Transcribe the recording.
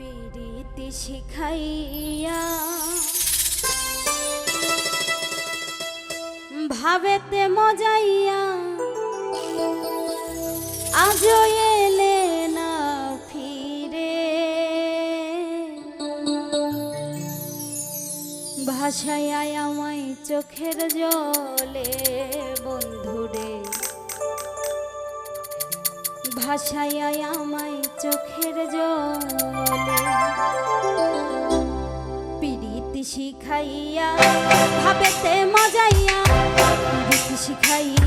পিরিতি শিখাইয়া ভাবেতে মজাইয়া আজ এলে না ফিরে। ভাষায় আমায় চোখের জলে বন্ধুরে ভাষায় আমায় চোখের জলে পিরিতি শিখাইয়া ভাবেতে মজাইয়া পিরিতি শিখাইয়া